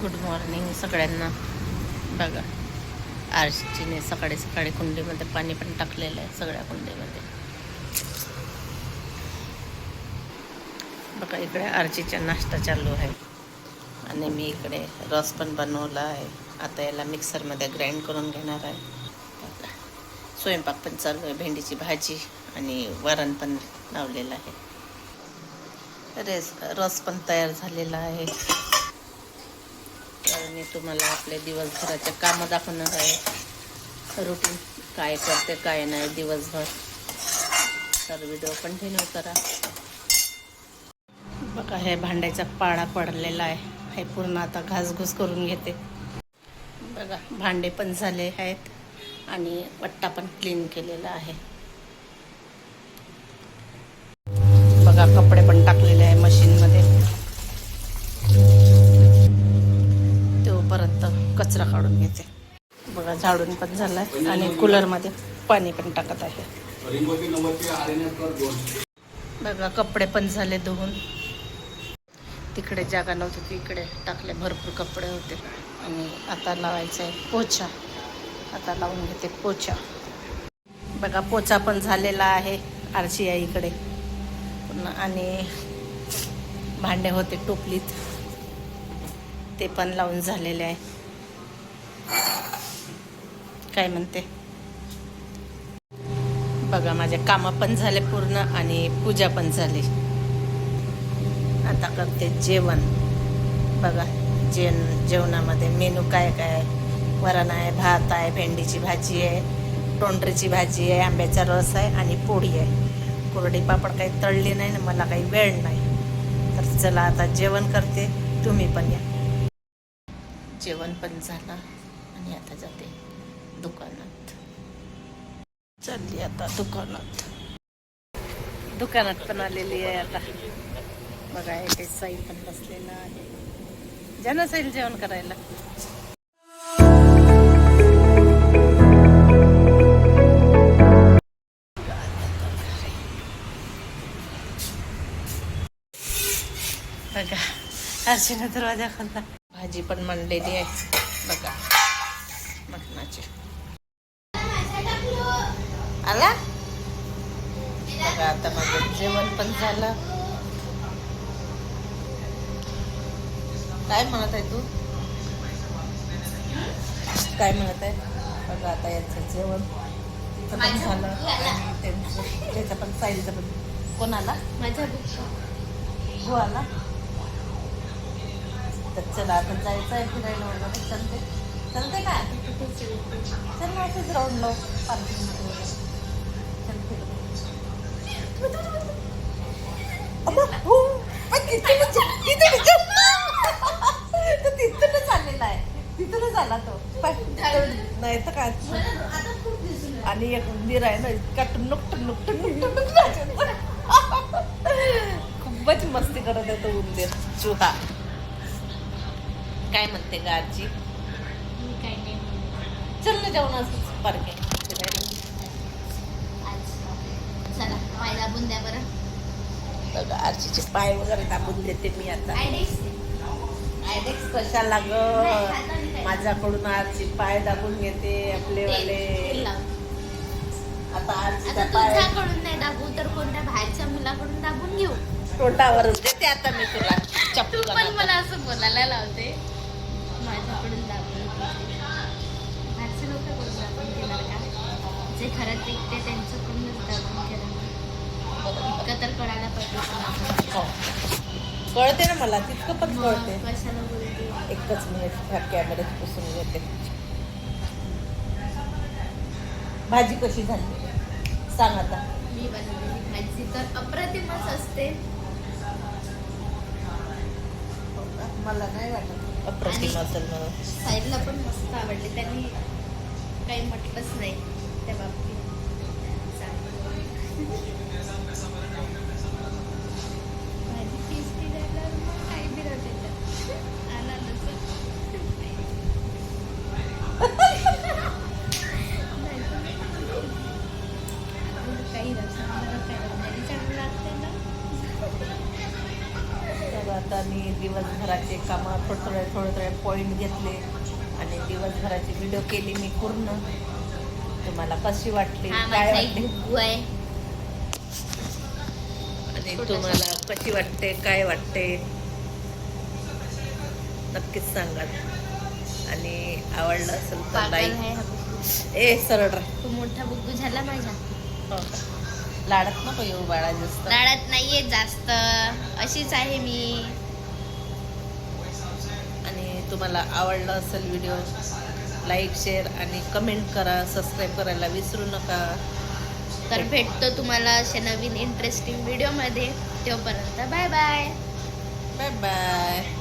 Good morning सगळ्यांना. बघा आरशीने सकाळी सकाळी कुंडीमध्ये पाणी पण टाकलेलं आहे सगळ्या कुंडीमध्ये. बघा इकडे आरचीचा नाश्ता चालू आहे. आणि मी इकडे रस पण बनवला आहे. आता याला मिक्सरमध्ये ग्राइंड करून घेणार आहे. बघा. स्वयंपाक पण चालू आहे भेंडीची भाजी आणि वरण पण लावलेलं आहे. रेस रस पण तयार झालेला आहे. आणि तुम्हाला आपले दिवसभराचे कामं दाखवणार आहे. रुटीन काय करते काय नाही दिवसभर. तर व्हिडिओ कंटिन्यू करा बघा हे भांड्याचा पाळा पडलेला आहे. हे पूर्ण आता घासघूस करून घेते. बघा भांडे पण झाले आहेत आणि वट्टा पण क्लीन केलेला आहे. बघा कपडे घेते. बघा झाडून पण झालाय आणि कूलरमध्ये पाणी पण टाकत आहे. बघा कपडे पण झाले धुवून. तिकडे जागा नव्हती तिकडे टाकले. भरपूर कपडे होते. आणि आता लावायचं आहे पोछा. आता लावून घेते पोछा. बघा पोचा पण झालेला आहे आरशी आहे इकडे. पुन्हा आणि भांडे होते टोपलीत. ते पण लावून झालेले आहे. काय म्हणते? बघा माझे कामं पण झाले पूर्ण आणि पूजा पण झाली. आता करते जेवण. बघा जेवण जेवणामध्ये मेनू काय काय? वरण आहे भात आहे भेंडीची भाजी आहे तोंडरीची भाजी आहे आंब्याचा रस आहे आणि पोळी आहे. कोरडी पापड काही तळली नाही ना मला काही वेळ नाही. तर चला आता जेवण करते. तुम्ही पण या. जेवण पण झालं आणि आता जाते. दुकानात. चालली आता दुकानात. दुकानात पण आलेली आहे आता. बघा इथे साईल पण बसलेला आहे. ज्यानं साईल जेवण करायला. बघा हर्षीनं दरवाजा खोलला. भाजी पण मांडलेली आहे बघा मटणाची आला बघा आता माझं जेवण पण झालं. काय म्हणत आहे तू? काय म्हणत आहे? बघा आता यांचं जेवण. पण झालं. आणि त्यांचं. त्याचं पण साईलचं पण. कोण आला माझा हो आला तर चला आता जायचं आहे फिरायला वगैरे. चलते चलते का? चल ना असंच राऊंड लाव पार्किंगमध्ये वगैरे चल फिरू. अबा, हो. पण तिथूनच तिथूनच तो तिथूनच आलेला आहे आला तो. नाही तर काय. आणि एक उंदीर आहे ना इतका टुन्नुक टुन्नुक टुन्नुक नाचत. खूपच मस्ती करत आहे तो उंदीर चुहा. काय म्हणते गा आजी? चल ना जाऊन असंच पार्किंग आज चला पाय दाबून द्या बरं. बघा आजीचे पाय वगैरे दाबून देते मी आता. आयडेक्स आयडेक्स कशाला ग? माझ्याकडून आजची पाय दाबून घेते आपले वाले. आता आजीचा पाय तुझ्याकडून नाही दाबू तर कोणत्या बाहेरच्या मुलाकडून दाबून घेऊ? तोंडावरच देते आता मी तुला. तू पण मला असं बोलायला लावते. माझ्याकडून दाबून घे. बाहेरचे लोक कडून दाबून घेणार का? जे खरंच विकते त्यांच्याकडूनच दाबून घेणार. इतकं तर कळायला पाहिजे. कळते ना मला तितकं पण कळते. एकच मिनिट ह्या कॅमेऱ्यात पुसून घेते भाजी कशी झाली? सांग आता. मी बनवलेली भाजी तर अप्रतिमच असते. मला नाही वाटत. अप्रतिम असेल म्हणून साईडला पण मस्त आवडले. त्यांनी काही म्हटलंच नाही त्या बाबतीत. ना तर आता मी दिवसभराचे कामं थोडं थोडं थोडे थोडे पॉईंट घेतले आणि दिवसभराची व्हिडिओ केली मी पूर्ण. तुम्हाला कशी वाटली? काय वाटली? आणि. तुम्हाला कशी वाटते? काय वाटते? नक्कीच सांगा. आणि आवडलं असेल तर लाईक. ए सरळ. खूप मोठा बुग्गू झाला माझा हो? लाडत नको येऊ बाळा जास्त. लाडत नाहीये जास्त. अशीच आहे मी. तुम्हाला आवडला असेल व्हिडिओ लाईक शेअर आणि कमेंट करा सबस्क्राईब करायला विसरू नका. तर भेटतो तुम्हाला अशा नवीन इंटरेस्टिंग व्हिडिओमध्ये तोपर्यंत बाय बाय बाय बाय